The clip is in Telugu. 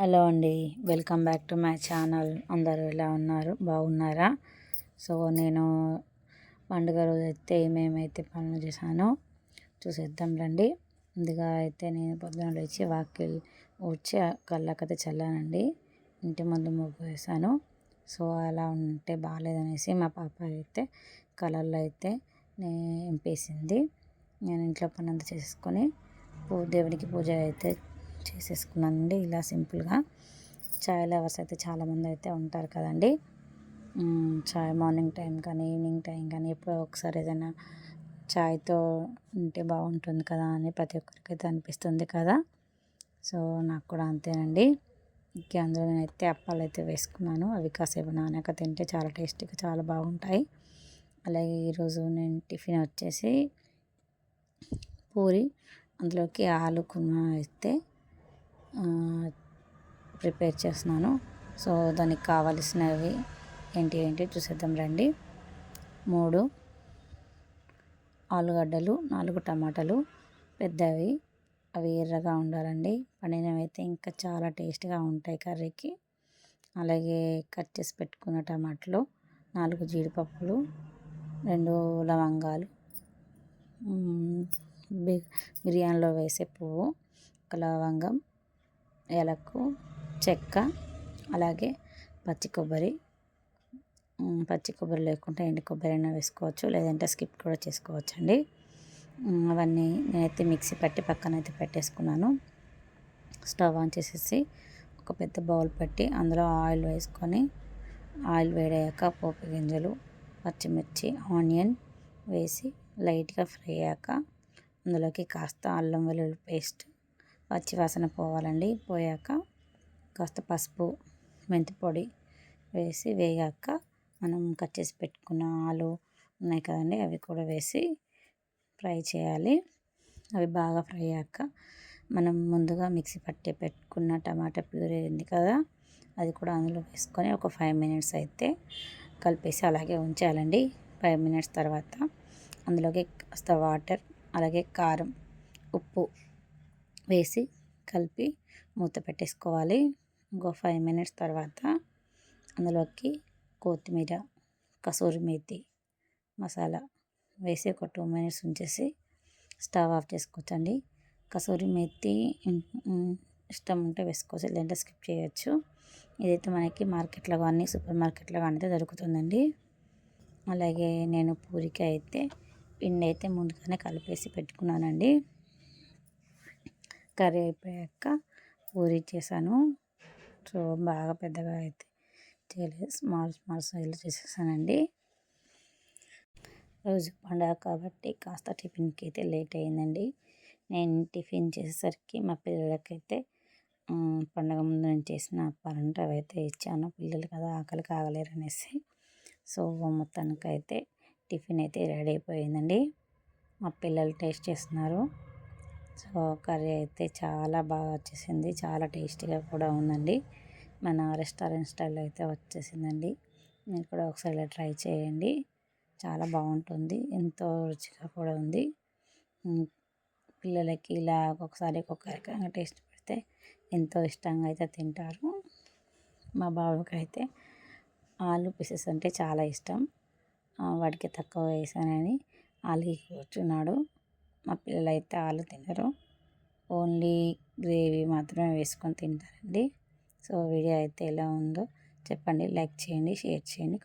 హలో అండి welcome back to my channel. అందరూ ఎలా ఉన్నారు? బాగున్నారా? సో నేను పండుగ రోజు అయితే ఏమేమైతే పనులు చేశానో చూసేద్దాం రండి. ముందుగా అయితే నేను పొద్దున లేచి వాకిల్ ఊడ్చి కళ్ళకైతే చల్లానండి. ఇంటి ముందు ముగ్గు వేశాను. సో అలా ఉంటే బాగాలేదనేసి మా పాప అయితే కలర్లో అయితే నింపేసింది నేను ఇంట్లో పని అంతా చేసుకొని దేవుడికి పూజ అయితే చేసేసుకున్నానండి. ఇలా సింపుల్గా చాయ్ లవర్స్ అయితే చాలామంది అయితే ఉంటారు కదండి. చాయ్ మార్నింగ్ టైం కానీ ఈవినింగ్ టైం కానీ ఎప్పుడో ఒకసారి ఏదైనా చాయ్తో ఉంటే బాగుంటుంది కదా అని ప్రతి ఒక్కరికి అయితే అనిపిస్తుంది కదా. సో నాకు కూడా అంతేనండి. ఇంకా అందులో నేనైతే అప్పాలు అయితే వేసుకున్నాను. అవి కాసేపు నానాక తింటే చాలా టేస్టీగా చాలా బాగుంటాయి. అలాగే ఈరోజు నేను టిఫిన్ వచ్చేసి పూరి అందులోకి ఆలు కుర్మా అయితే ప్రిపేర్ చేస్తున్నాను. సో దానికి కావలసినవి ఏంటి ఏంటి చూసేద్దాం రండి. మూడు ఆలుగడ్డలు నాలుగు టమాటాలు పెద్దవి. అవి ఎర్రగా ఉండాలండి. పండినవి అయితే ఇంకా చాలా టేస్ట్గా ఉంటాయి కర్రీకి. అలాగే కట్ చేసి పెట్టుకున్న టమాటాలు నాలుగు జీడిపప్పులు రెండు లవంగాలు బిర్యానీలో వేసే పువ్వు ఒక లవంగం ఏలకు చెక్క అలాగే పచ్చి కొబ్బరి. పచ్చి కొబ్బరి లేకుంటే ఎండు కొబ్బరి అయినా వేసుకోవచ్చు లేదంటే స్కిప్ కూడా చేసుకోవచ్చు అండి అవన్నీ నేనైతే మిక్సీ పట్టి పక్కన అయితే పెట్టేసుకున్నాను. స్టవ్ ఆన్ చేసేసి ఒక పెద్ద బౌల్ పెట్టి అందులో ఆయిల్ వేసుకొని ఆయిల్ వేడయ్యాక పోపు గింజలు పచ్చిమిర్చి ఆనియన్ వేసి లైట్గా ఫ్రై అయ్యాక అందులోకి కాస్త అల్లం వెల్లుల్లి పేస్ట్ పచ్చి వాసన పోవాలండి. పోయాక కాస్త పసుపు మెంతి పొడి వేసి వేగాక మనం కట్ చేసి పెట్టుకున్న ఆలు ఉన్నాయి కదండి అవి కూడా వేసి ఫ్రై చేయాలి. అవి బాగా ఫ్రై అయ్యాక మనం ముందుగా మిక్సీ పట్టి పెట్టుకున్న టమాటా ప్యూరీ ఉంది కదా అది కూడా అందులో వేసుకొని ఒక ఫైవ్ మినిట్స్ అయితే కలిపేసి అలాగే ఉంచాలండి. ఫైవ్ మినిట్స్ తర్వాత అందులోకి కాస్త వాటర్ అలాగే కారం ఉప్పు వేసి కలిపి మూత పెట్టేసుకోవాలి. ఇంకో ఫైవ్ మినిట్స్ తర్వాత అందులోకి కొత్తిమీర కసూరి మేతి మసాలా వేసి ఒక టూ మినిట్స్ ఉంచేసి స్టవ్ ఆఫ్ చేసుకోవచ్చండి. కసూరి మేతి ఇష్టం ఉంటే వేసుకోవచ్చు లేదంటే స్కిప్ చేయొచ్చు. ఇదైతే మనకి మార్కెట్లో కానీ సూపర్ మార్కెట్లో కానీ అయితే దొరుకుతుందండి. అలాగే నేను పూరికి అయితే పిండి అయితే ముందుగానే కలిపేసి పెట్టుకున్నానండి. కర్రీ అయిపోయాక పూరి చేశాను. సో బాగా పెద్దగా అయితే చేయలేదు. స్మాల్ స్మాల్ సైజులో చేసేసానండి. రోజు పండగ కాబట్టి కాస్త టిఫిన్కి అయితే లేట్ అయిందండి. నేను టిఫిన్ చేసేసరికి మా పిల్లలకైతే పండగ ముందు నేను చేసిన పరంట అవైతే ఇచ్చాను. పిల్లలు కదా ఆకలి కాగలేరు అనేసి సో మొత్తానికైతే టిఫిన్ అయితే రెడీ అయిపోయిందండి. మా పిల్లలు టేస్ట్ చేస్తున్నారు. సో కర్రీ అయితే చాలా బాగా వచ్చేసింది. చాలా టేస్టీగా కూడా ఉందండి. మన రెస్టారెంట్ స్టైల్లో అయితే వచ్చేసిందండి. మీరు కూడా ఒకసారి ట్రై చేయండి. చాలా బాగుంటుంది. ఎంతో రుచిగా కూడా ఉంది. పిల్లలకి ఇలా ఒకసారి ఒక్కొక్క రకంగా టేస్ట్ పెడితే ఎంతో ఇష్టంగా అయితే తింటారు. మా బాబుకి అయితే ఆలు పీసెస్ అంటే చాలా ఇష్టం. వాడికి తక్కువ వేసానని ఆలు కూర్చున్నాడు మా పిల్లలు అయితే ఆలు తినరు. ఓన్లీ గ్రేవీ మాత్రమే వేసుకొని తింటారండి. సో వీడియో అయితే ఎలా ఉందో చెప్పండి. లైక్ చేయండి షేర్ చేయండి